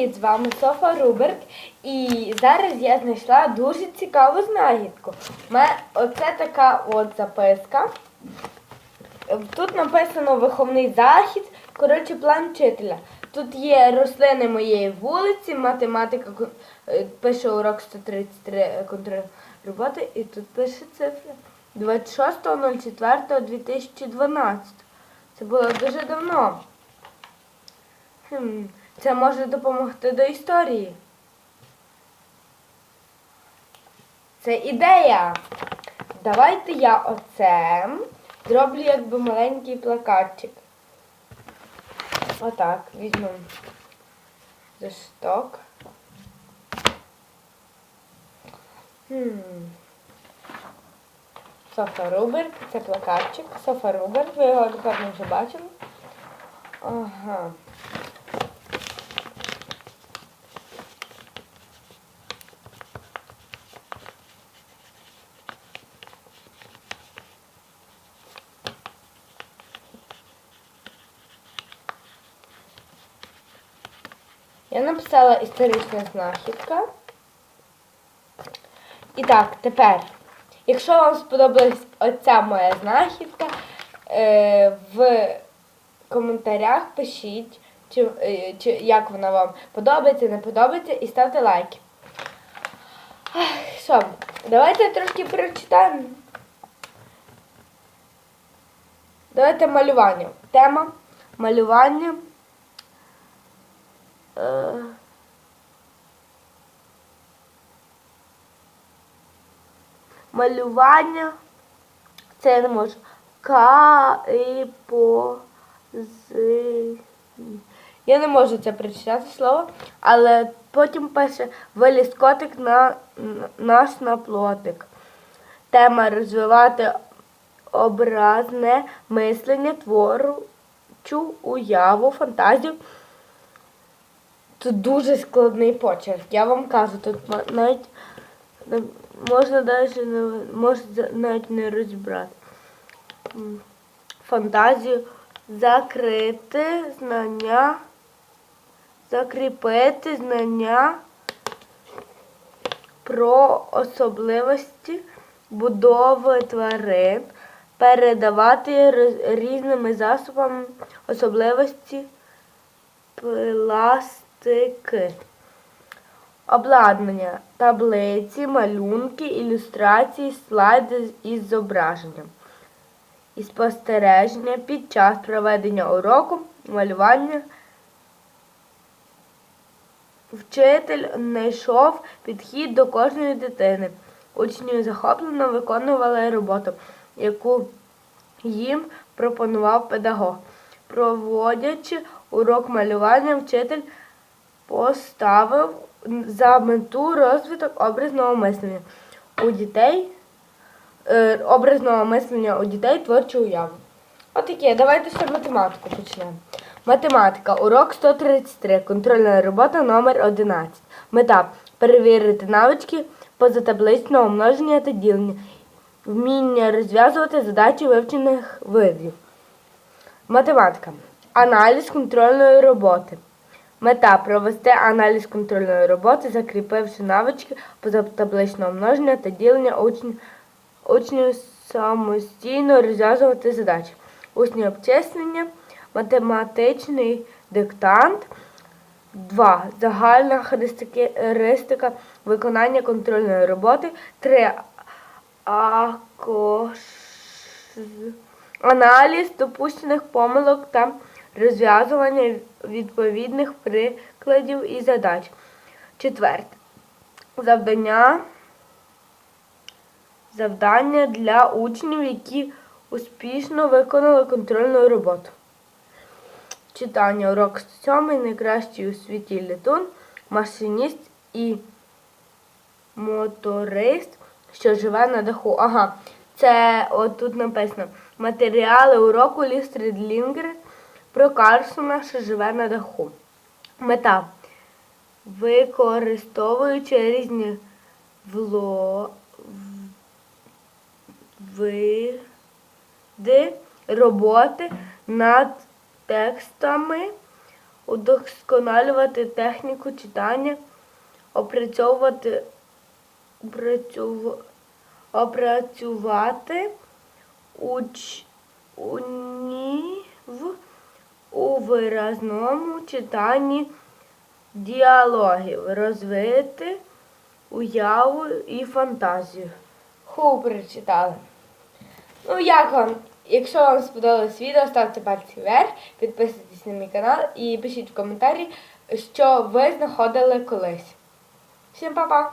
Привіт, з вами Софа Руберт. І зараз я знайшла дуже цікаву знахідку. Оце така от записка. Тут написано виховний захід, коротше, план вчителя. Тут є рослини моєї вулиці, математика е, пише урок 133 контроль роботи, і тут пише цифра 26.04.2012. Це було дуже давно. Хм, це може допомогти до історії. Це ідея. Давайте я оце зроблю якби маленький плакатчик. Отак, візьмемо зашток. Хм. Софа Рубер, це плакатчик. Софа Рубер, ви його напевно вже бачили. Ага. Я написала історична знахідка. І так, тепер, якщо вам сподобалась оця моя знахідка, е, в коментарях пишіть, чи, е, чи, як вона вам подобається, не подобається, і ставте лайки. Що, давайте трошки прочитаємо. Давайте малювання. Тема малювання. Е, Малювання. Це я не можу. Каіпози. Я не можу це прочитати слово, але потім пише виліз котик на наш наплотик. Тема розвивати образне мислення, творчу уяву, фантазію. Тут дуже складний почерк. Я вам кажу, тут навіть можна навіть не, можна навіть не розібрати. Фантазію закрити знання, закріпити знання про особливості будови тварин, передавати різними засобами особливості пластики. Обладнання, таблиці, малюнки, ілюстрації, слайди із зображенням. І спостереження під час проведення уроку, малювання. Вчитель знайшов підхід до кожної дитини. Учні захоплено виконували роботу, яку їм пропонував педагог. Проводячи урок малювання, вчитель поставив за мету розвиток образного мислення у дітей, е, образного мислення у дітей творчу уяву. Отаке, давайте ще математику почнемо. Математика, урок 133, контрольна робота номер 11. Мета перевірити навички позатабличного множення та ділення, вміння розв'язувати задачі вивчених видів. Математика. Аналіз контрольної роботи. Мета провести аналіз контрольної роботи, закріпивши навички позатабличного множення та ділення учнів, учнів самостійно розв'язувати задачі. Усні обчислення, математичний диктант. 2. Загальна характеристика виконання контрольної роботи. 3. Акош... Аналіз допущених помилок та розв'язування відповідних прикладів і задач. Четверте. Завдання. Завдання для учнів, які успішно виконали контрольну роботу. Читання урок 7 найкращий у світі літун, машиніст і моторист, що живе на даху. Ага, це от тут написано. Матеріали уроку Лістрідлінгер про Карлсона, що живе на даху. Мета. Використовуючи різні вло... види роботи над текстами удосконалювати техніку читання, опрацьовувати, опрацьов- опрацювати уч, унів у виразному читанні діалогів, розвити уяву і фантазію. Ху прочитали. Ну, як вам? Якщо вам сподобалось відео, ставте пальці вверх, підписуйтесь на мій канал і пишіть в коментарі, що ви знаходили колись. Всім па-па!